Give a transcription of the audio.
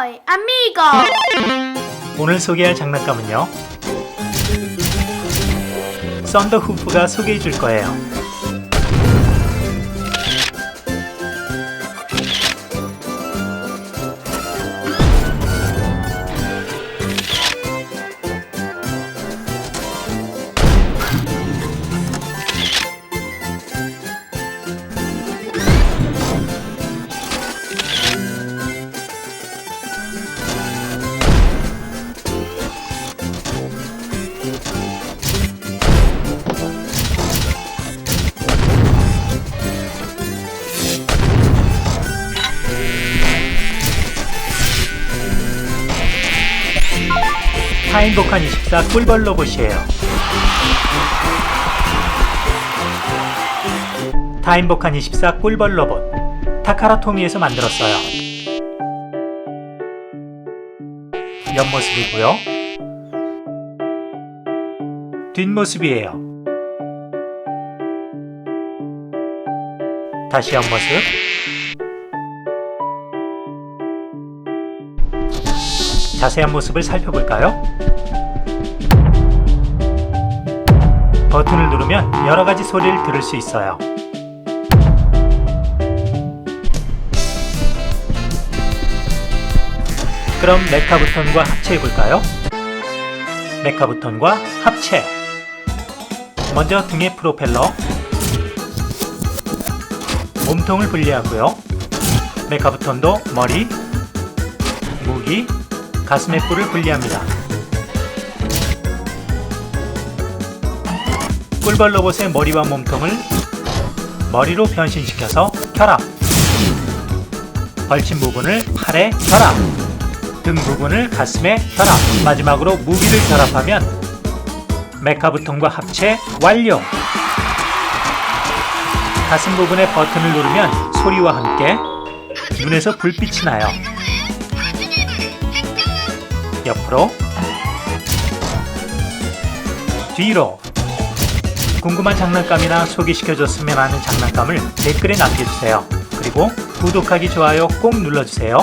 soy amigo. 오늘 소개할 장난감은요. 썬더 후프가 소개해 줄 거예요. 타인복한 24 꿀벌 로봇이에요. 타인복한 24 꿀벌 로봇 타카라토미에서 만들었어요. 옆모습이고요. 뒷모습이에요. 다시 옆모습. 자세한 모습을 살펴볼까요? 버튼을 누르면 여러 가지 소리를 들을 수 있어요. 그럼 메카 부턴과 합체해 볼까요? 메카 부턴과 합체. 먼저 등의 프로펠러, 몸통을 분리하고요. 메카 부턴도 머리, 무기, 가슴의 뿔을 분리합니다. 꿀벌 로봇의 머리와 몸통을 머리로 변신시켜서 결합. 벌침 부분을 팔에 결합. 등 부분을 가슴에 결합. 마지막으로 무기를 결합하면 메카 부통과 합체 완료. 가슴 부분의 버튼을 누르면 소리와 함께 눈에서 불빛이 나요. 옆으로 뒤로 궁금한 장난감이나 소개시켜줬으면 하는 장난감을 댓글에 남겨주세요. 그리고 구독하기 좋아요 꼭 눌러주세요.